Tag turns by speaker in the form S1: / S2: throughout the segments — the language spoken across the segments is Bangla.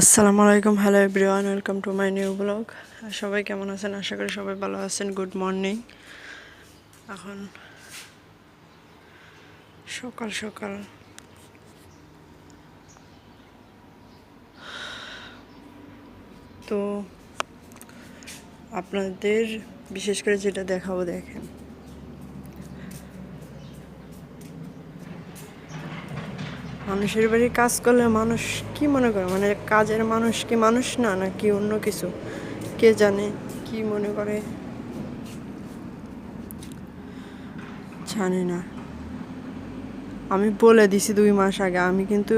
S1: আসসালামু আলাইকুম, hello everyone, welcome to my new blog. সবাই কেমন আছেন? আশা করি সবাই ভালো আছেন। Good morning. এখন সকাল সকাল। তো আপনাদের, বিশেষ করে যেটা দেখাবো, দেখেন। মানুষের বাড়ি কাজ করলে মানুষ কি মনে করে? মানে কাজের মানুষ কি মানুষ না না কি অন্য কিছু? কে জানে কি মনে করে? জানি না। আমি বলে দিছি দুই মাস আগে, আমি কিন্তু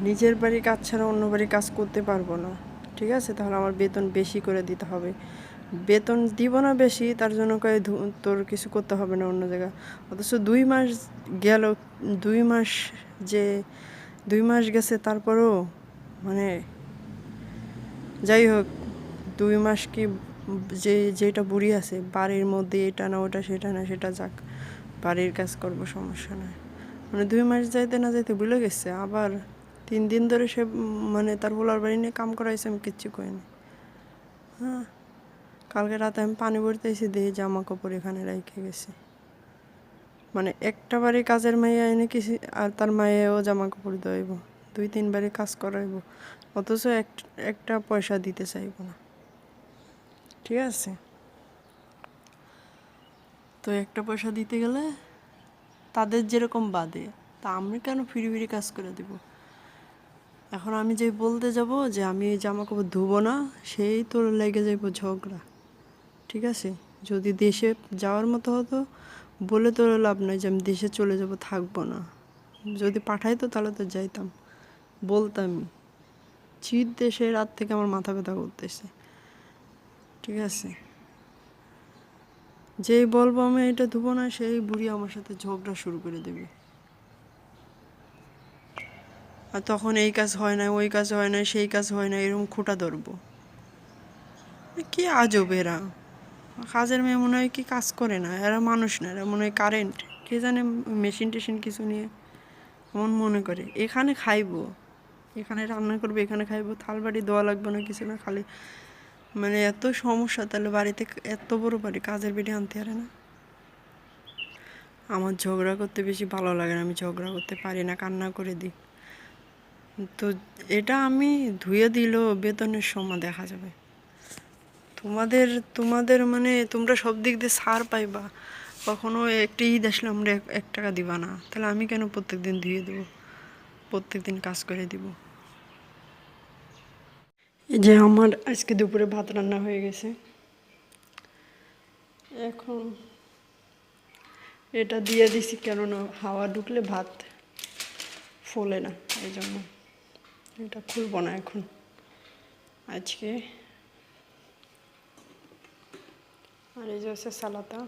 S1: নিজের বাড়ি কাজ ছাড়া অন্য বাড়ি কাজ করতে পারব না। ঠিক আছে? তাহলে আমার বেতন বেশি করে দিতে হবে। বেতন দিব না বেশি, তার জন্য কয়ে তোর কিছু করতে হবে না অন্য জায়গায়। অথচ দুই মাস গেল, দুই মাস যে, দুই মাস গেছে, তারপরেও মানে যাই হোক, দুই মাস কি যে, যেটা বুড়ি আছে, বাড়ির মধ্যে এটা না, ওটা, সেটা না, সেটা যাক, বাড়ির কাজ করব, সমস্যা নাই। মানে দুই মাস যাইতে না যাইতে ভুলে গেছে, আবার তিন দিন ধরে সে মানে তার বোলার বাড়ি নিয়ে কাম করাইছে, আমি কিচ্ছু করিনি হ্যাঁ। কালকে রাতে আমি পানি ভরতেছি, দিয়ে জামা কাপড় এখানে রেখে গেছি। মানে একটা বাড়ি কাজের মাইয়া এনে কিছু আর তার মায়েও জামা কাপড় দইব দুই তিন বাড়ি কাজ করাইব। অথচ এক একটা পয়সা দিতে চাইব না। ঠিক আছে? তো একটা পয়সা দিতে গেলে তাদের যেরকম বাদে, তা আমি কেন ফিরি ফিরি কাজ করে দেব? এখন আমি যে বলতে যাব যে আমি জামা কাপড় ধুবো না, সেই তোর লেগে যাইব ঝগড়া। ঠিক আছে? যদি দেশে যাওয়ার মতো হতো, বলে তোর লাভ নয় যে আমি দেশে চলে যাব, থাকব না। যদি পাঠাইতো তাহলে তো যাইতাম। বলতামই শীত দেশে রাত থেকে আমার মাথা ব্যথা করতেছে। ঠিক আছে? যেই বলব আমি এটা ধুবো না, সেই বুড়ি আমার সাথে ঝগড়া শুরু করে দেবে। আর তখন এই কাজ হয় না ওই কাজ হয় না সেই কাজ হয় না এরকম খোটা ধরবো। কি আজব এরা? কাজের মেয়ে মনে হয় কি কাজ করে না, এরা মানুষ না, এরা মনে হয় কারেন্ট কে জানে মেশিন টেশিন কিছু নিয়ে এমন মনে করে। এখানে খাইবো, এখানে রান্না করবে, এখানে খাইবো, থাল বাড়ি দেওয়া লাগবে না কিছু না, খালি মানে এত সমস্যা, তাহলে বাড়িতে এত বড় বাড়ি, কাজের বেড়ে আনতে পারে না। আমার ঝগড়া করতে বেশি ভালো লাগে না, আমি ঝগড়া করতে পারি না, কান্না করে দিই। তো এটা আমি ধুয়ে দিলেও বেতনের সময় দেখা যাবে। তোমাদের তোমাদের মানে তোমরা সব দিক দিয়ে ছাড় পাইবা। কখনো একটা ঈদ আসলে আমরা এক- টাকা দিবা না। তাহলে আমি কেন প্রত্যেক দিন ধুয়ে দেবো? প্রত্যেক দিন কাজ করে দিব। এই যে আমার আজকে দুপুরে ভাত রান্না হয়ে গেছে। এখন এটা দিয়ে দিছি কেননা হাওয়া ঢুকলে ভাত ফোলে না, এই জন্য এটা খুলবো না এখন। আজকে আর এই যে হচ্ছে সালাতা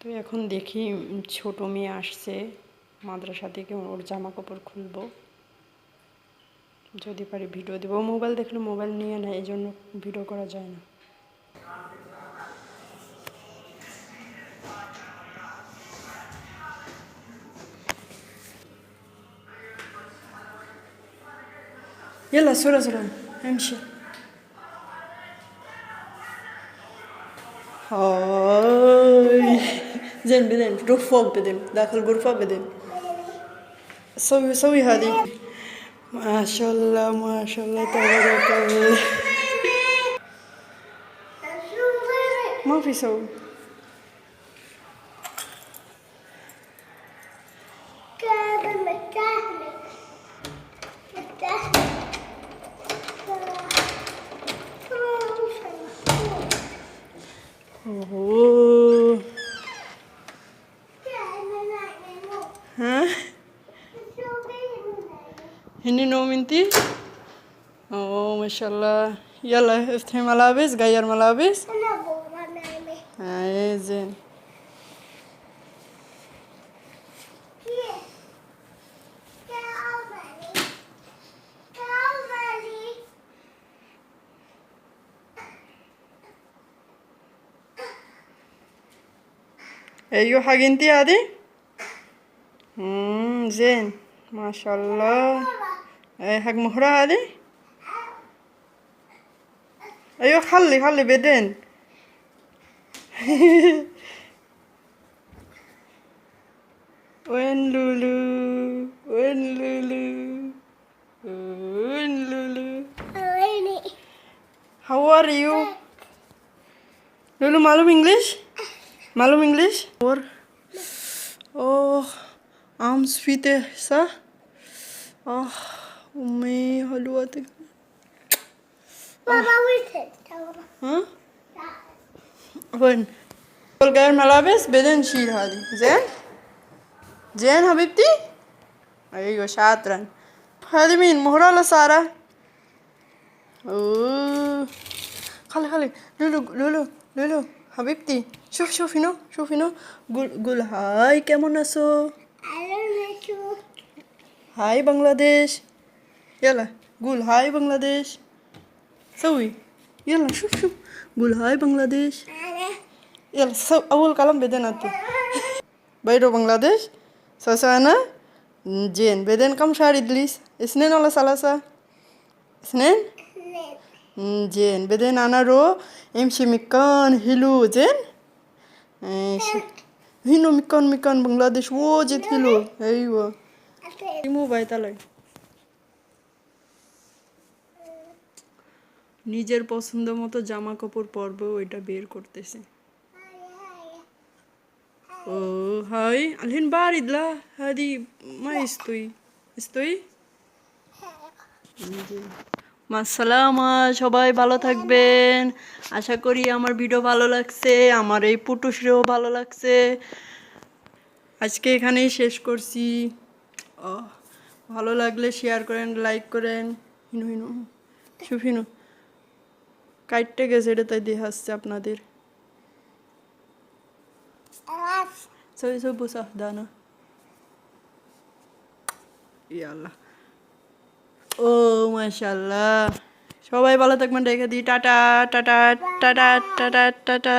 S1: তো এখন দেখি উম, ছোট মেয়ে আসছে মাদ্রাসা থেকে ওর জামা কাপড় খুলবো যদি পারি ভিডিও দেবো মোবাইল দেখলে মোবাইল নিয়ে নেয় এই জন্য ভিডিও করা যায় না يلا سرعة سرعة امشي هاي زين بعدين روح فوق بعدين داخل الغرفة بعدين سوي سوي هذه ما شاء الله ما شاء الله تبارك الله ما في سوي هني نوم انتي اوه ما شاء الله يلا افتحي ملابس غير ملابس هاي زين أيوه حاجة انتي هادي امم زين ما شاء الله اي حاج مهرة هادي أيوه خلي خلي بيدين وين لولو وين لولو وين لولو How are you? Lulu Malum English? मालूम इंग्लिश और ओह आम स्वीट है सा आह उम्मी हलवा तक
S2: Mama, with it.
S1: ها وين غير ملابس بعدين شيل هذه زين زين حبيبتي ايوه شاطرا هذه مين مهرة ولا سارة اوه خلي خلي لولو لولو لولو حبيبتي شوف شوف هنا شوف هنا قول قول هاي كيمون اسو
S2: I don't know.
S1: هاي بنغلاديش يلا قول هاي بنغلاديش سوي يلا شوف شوف قول هاي بنغلاديش يلا سو أول كلام بعدين أنتو بيرو بنغلاديش سوسو أنا جين بعدين كم شهر إدليس اثنين ولا ثلاثة اثنين jen beden anaro emshi mikan hilu jen hino mikan mikan bangladesh wo jet hilu aywa remove ay talai নিজের পছন্দ মতো জামা কাপড় পরবেও এটা বের করতেছে ও হাই আলহিন বারিদলা হাদি মা ইস্তুই ইস্তুই মাসালামা সবাই ভালো থাকবেন। আশা করি আমার ভিডিও ভালো লাগছে আমার এই পুটুসরেও ভালো লাগছে। আজকে এখানেই শেষ করছি। ও ভালো লাগলে শেয়ার করেন লাইক করেন। হিনু হিনু হিনু। কাইটটা গেছে এটা তাই দিয়ে আসছে আপনাদের। সব বসা দানা ইয়াল্লাহ ও মাশাল্লাহ সবাই ভালো থাকবেন রেখে দিই। Tata tata tata tata tata.